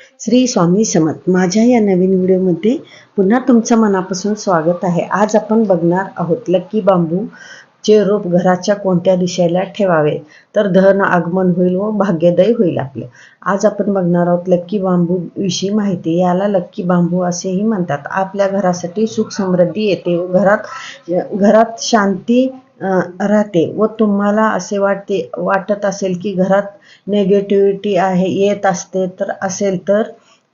श्री स्वामी समत माझ्या या नवीन व्हिडिओमध्ये पुन्हा तुमचं मनापासून स्वागत आहे. आज आपण बघणार आहोत लक्की बांबू चे रोप घराच्या कोणत्या दिशेला ठेवावे? तर धन आगमन होईल व भाग्यदय होईल आपले. आज आपण बघणार आहोत लक्की बांबू विषयी माहिती. याला लक्की बांबू असेही म्हणतात. आपल्या घरासाठी सुख समृद्धी येते व घरात घरात शांती राहते व तुम्हाला असे वाटते वाटत असेल की घरात नेगेटिव्हिटी आहे येत असते तर असेल तर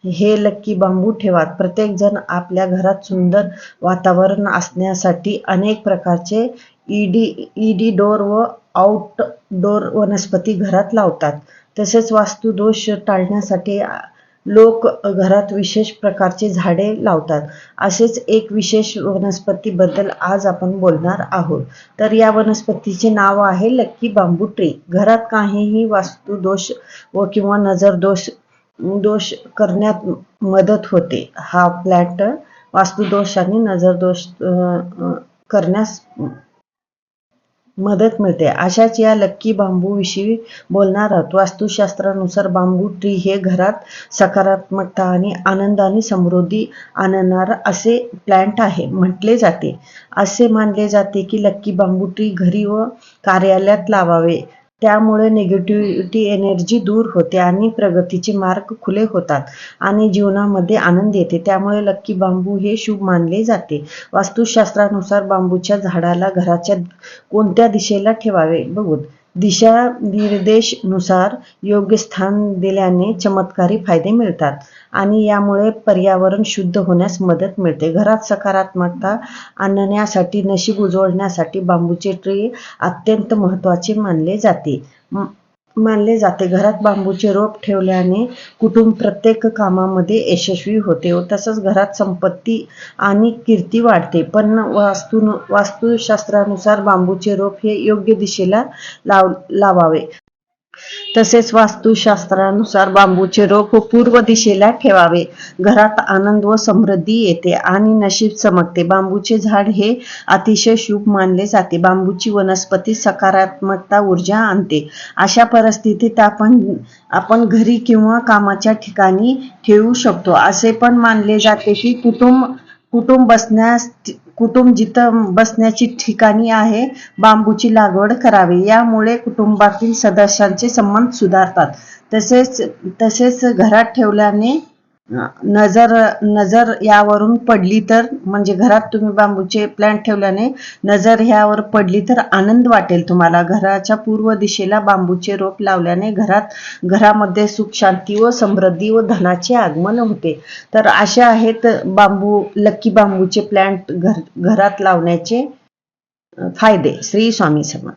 हे लक्की बांबू ठेवा प्रत्येक जण आपल्या घरात सुंदर वातावरण असण्यासाठी अनेक प्रकारचे ईडी ईडी डोर व आउटडोर वनस्पती घरात लावतात. तसेच वास्तुदोष टाळण्यासाठी लोक घरात विशेष प्रकारचे झाडे लावतात. असेच एक विशेष वनस्पतीबद्दल आज आपण बोलणार आहोत. तर या वनस्पतीचे नाव आहे लक्की बांबू ट्री. घरात काहीही वास्तुदोष व किंवा नजर दोष दोष करण्यात मदत होते. हा प्लॅन्ट वास्तुदोष आणि नजरदोष करण्यास मदत मिळते. अशाच या लक्की बांबू विषयी बोलणार आहोत. वास्तुशास्त्रानुसार बांबू ट्री हे घरात सकारात्मकता आणि आनंद आणि समृद्धी आणणार असे प्लॅन्ट आहे म्हटले जाते. असे मानले जाते की लक्की बांबू ट्री घरी व कार्यालयात लावावे. त्यामुळे निगेटिव्हिटी एनर्जी दूर होते आणि प्रगतीचे मार्ग खुले होतात आणि जीवनामध्ये आनंद येते. त्यामुळे लक्की बांबू हे शुभ मानले जाते. वास्तुशास्त्रानुसार बांबूच्या झाडाला घराच्या कोणत्या दिशेला ठेवावे? बघू दिशा निर्देशनुसार योग्य स्थान दिल्याने चमत्कारी फायदे मिळतात आणि यामुळे पर्यावरण शुद्ध होण्यास मदत मिळते. घरात सकारात्मकता आणण्यासाठी नशीब उजळण्यासाठी बांबूचे ट्री अत्यंत महत्त्वाचे मानले जाते. मानले जाते. घरात बांबूचे रोप ठेवल्याने कुटुंब प्रत्येक कामामध्ये यशस्वी होते व तसंच घरात संपत्ती आणि कीर्ती वाढते. पण वास्तू वास्तुशास्त्रानुसार बांबूचे रोप हे योग्य दिशेला लाव लावावे. तसेच वास्तुशास्त्रानुसार बांबूचे रोप पूर्व दिशेला ठेवावे. घरात आनंद व समृद्धी येते आणि नशीब चमकते. बांबूचे झाड हे अतिशय शुभ मानले जाते. बांबूची वनस्पती सकारात्मकता ऊर्जा आणते. अशा परिस्थितीत आपण आपण घरी किंवा कामाच्या ठिकाणी ठेवू शकतो. असे पण मानले जाते की कुटुंब कुटुंब बसण्यास कुटुंब जिथं बसण्याची ठिकाणी आहे बांबूची लागवड करावी. यामुळे कुटुंबातील सदस्यांचे संबंध सुधारतात. तसेच तसेच घरात ठेवल्याने नजर नजर यावरून पडली तर म्हणजे घरात तुम्ही बांबूचे प्लॅन्ट ठेवल्याने नजर ह्यावर पडली तर आनंद वाटेल तुम्हाला. घराच्या पूर्व दिशेला बांबूचे रोप लावल्याने घरात घरामध्ये सुख शांती व समृद्धी व धनाचे आगमन होते. तर असे आहेत बांबू लक्की बांबूचे प्लॅन्ट घर घरात लावण्याचे फायदे. श्री स्वामी समर्थ.